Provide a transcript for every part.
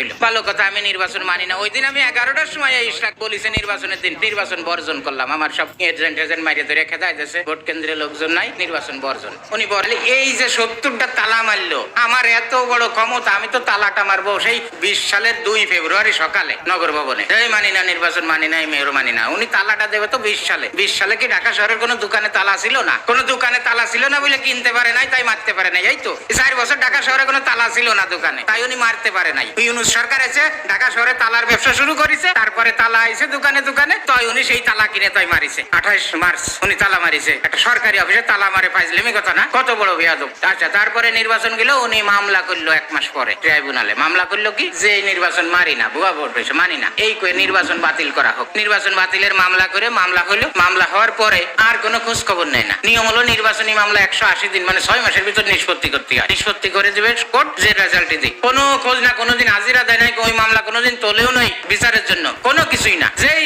হইল ভালো কথা, আমি নির্বাচন মানি না। ওই দিন আমি এগারোটার সময় এই ইশরাক বলিছে, নির্বাচনের দিন নির্বাচন বর্জন করলাম। আমার সব এজেন্ট এজেন্ট মারিয়ে ধরে খেদায় দিয়েছে ভোট কেন্দ্রে লোকজন নাই, নির্বাচন বর্জন। উনি বলে, এই যে সত্তরটা তালা মারলো, আমার এত বড় ক্ষমতা, আমি তো তালাটা মারবো সেই বিশ সালের দুই ফেব্রুয়ারি সকালে নগর ভবনে। এই মানি না, নির্বাচন মানি না মেয়র মানি না। উনি তালাটা দেবে তো বিশ সালে। বিশ সালে কি ঢাকা শহরের কোনো দোকানে তালা ছিল না? কোনো দোকানে তালা ছিল না বলে কিনতে পারে নাই, তাই মারতে পারে নাই, এই তো। চার বছর ঢাকা শহরে কোনো তালা ছিল না দোকানে, তাই উনি মারতে পারে নাই। ইউনুস সরকার এসে ঢাকা শহরে তালার ব্যবসা শুরু করেছে। তারপরে তালা আইছে দোকানে দোকানে। তাই উনি সেই তালা কিনে তাই মারিছে। আঠাইশ মার্চ উনি তালা মারিছে। একটা সরকারি অফিসে তালা মারে ফাইজলিমি কথা না। কত বড় বিয়াদব। আচ্ছা তারপরে নির্বাচন গেল উনি মামলা করল এক মাস পরে ট্রাইব্যুনালে। মামলা করল কি? যে নির্বাচন মারি না, ভুয়া ভোট হয়েছে, মানি না। এই কয়ে নির্বাচন বাতিল করা হোক। নির্বাচন বাতিলের মামলা করে মামলা হলো, মামলা হওয়ার পরে আর কোনো খোঁজ খবর নেয় না। নিয়ম হলো নির্বাচনী মামলা একশো আশি দিন মানে ছয় মাসের ভিতর নিষ্পত্তি করতে হয়। নিষ্পত্তি করে দেবে কোর্ট যে রেজাল্ট দিই কোনো খোঁজ না কোনোদিন হাজিরা দেয় নাই ওই মামলা কোনোদিন তোলেও নাই বিচারের জন্য। কোনো কিছুই না। যেই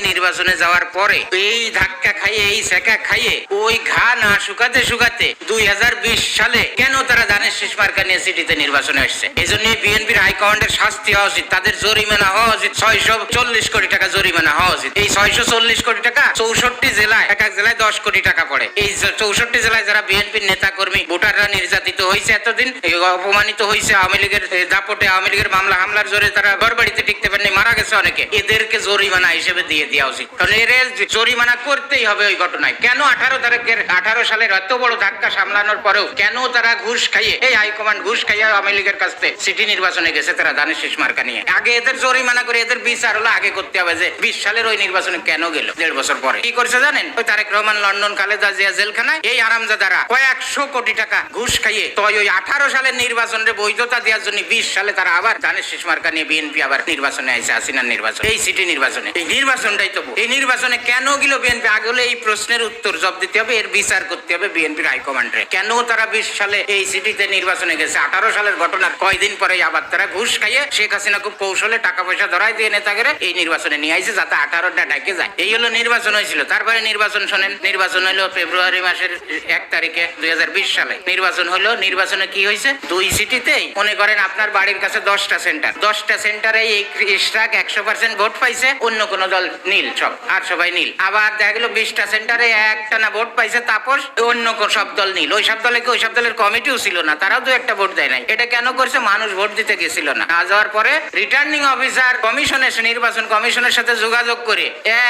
নির্বাচনে যাওয়ার পরে এই ধাক্কা খাইয়ে, এই সেকা খাইয়ে, ওই ঘা না শুকাতে শুকাতে দুই হাজার বিশ সালে কেন তারা ধানের শেষ মার্কা নিয়ে সিটিতে নির্বাচনে আসছে? এই জন্য বিএনপির হাইকমান্ডের শাস্তি হওয়া উচিত, তাদের জরিমানা হওয়া উচিত। ছয়শো চল্লিশ কোটি টাকা জরিমানা হওয়া উচিত। এই ছয়শো চল্লিশ কোটি টাকা চৌষট্টি জেলায়, এক এক জেলায় দশ কোটি টাকা পড়ে। এই চৌষট্টি জেলায় যারা বিএনপির নেতা কর্মী ভোটাররা নির্যাতিত হয়েছে এতদিন অপমানিত হয়েছে আওয়ামী লীগের দাপটে আওয়ামী লীগের মামলা, হামলার জোরে তারা ঘর বাড়িতে টিকতে পারেনি, মারা গেছে অনেকে, এদেরকে জরিমানা হিসেবে দিয়ে দেওয়া উচিত। কারণ এর জরিমানা করতেই হবে ওই ঘটনায়। কেন আঠারো তারিখের, আঠারো সালের এত বড় ধাক্কা সামলানোর পরেও কেন তারা ঘুষ খাইয়ে, এই হাইকমান্ড ঘুষ খাইয়ে আওয়ামী লীগের কাছ থেকে সিটি নির্বাচনে গেছে তারা ধানের শেষ মার্কা নিয়ে। আগে এদের জরিমানা করে এদের বিচার হলো, আগে করতে হবে যে বিশ সালের ওই নির্বাচনে কেন গেল? দেড় বছর পরে। কি করছে জানেন? ওই তারেক রহমান, লন্ডন, খালেদা জিয়া জেলখানায় এই আরামজাদারা কয়েকশো কোটি টাকা ঘুষ খাইয়ে, তো ওই আঠারো সালের নির্বাচনের বৈধতা দেওয়ার জন্য বিশ সালে তারা আবার ধানের শেষ মার্কা নিয়ে বিএনপি আবার নির্বাচনে আইসে হাসিনার নির্বাচন। এই সিটি নির্বাচনে। এই নির্বাচনটাই তো এই নির্বাচনে কেন গেল বিএনপি? আগে হলে এই প্রশ্নের উত্তর জব দিতে হবে এর বিচার করতে হবে বিএনপির হাইকমান্ডে কেন তারা বিশ সালে এই সিটিতে নির্বাচনে গেছে? আঠারো সালের ঘটনার কয়দিন পরে আবার তারা ঘুষ খাইয়ে শেখ হাসিনা খুব কৌশলে টাকা পয়সা ধরাই দিয়ে নেতাগেরে এই নির্বাচনে নিয়ে আইছে যাতে আঠারোটা ডাকে যায়। এই হলো নির্বাচন হয়েছিল। তারপরে নির্বাচন শোনেন নির্বাচন হলো ফেব্রুয়ারি মাসের এক তারিখে দুই হাজার বিশ সালে। নির্বাচন হলো নির্বাচনে কি হয়েছে? দুই সিটিতেই মনে করেন আপনার বাড়ির কাছে দশটা সেন্টার দশটা সেন্টারে এই ইশরাক একশো পার্সেন্ট ভোট পাইছে, অন্য কোনো দল নীল সব, আর সবাই নীল। আবার দেখা গেল বিশটা সেন্টারে একটা না ভোট পাইছে তাপস, অন্য সব দল নীল। ওই সব দলে ওই সব দলের কমিটিও ছিল না? তারাও দু একটা ভোট দেয় নাই। এটা কেন করছে? মানুষ ভোট দিতে গেছিল না। না যাওয়ার পরে রিটার্নিং অফিসার কমিশনের নির্বাচন কমিশনের সাথে যোগাযোগ করে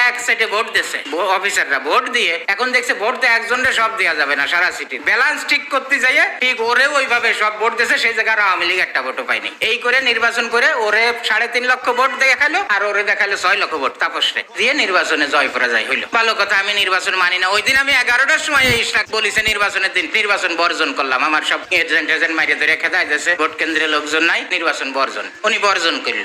এক সাইডে ভোট দিছে অফিসাররা ভোট দিয়ে এখন দেখছে ভোট তো একজনের সব দেওয়া যাবে না সারা সিটি ব্যালেন্স ঠিক করতে যাইয়ে ঠিক ওরে ওইভাবে সব ভোট দিছে সেই জায়গায় আওয়ামী লীগ একটা ভোটও পায়নি। এই করে নির্বাচন করে ওরে সাড়ে তিন লক্ষ ভোট দেখাল আর ওরে দেখাল ছয় লক্ষ ভোট তাপসরে দিয়ে নির্বাচনে জয় করা যায় হইল। ভালো কথা, আমি নির্বাচন মানি না। ওই দিন আমি এগারোটার সময় এই বলিছে, নির্বাচনের দিন নির্বাচন বর্জন করলাম। আমার সব এজেন্ট এজেন্ট মারিয়ে ধরে খেদা ভোট কেন্দ্রে লোকজন নাই, নির্বাচন বর্জন। উনি বর্জন করল।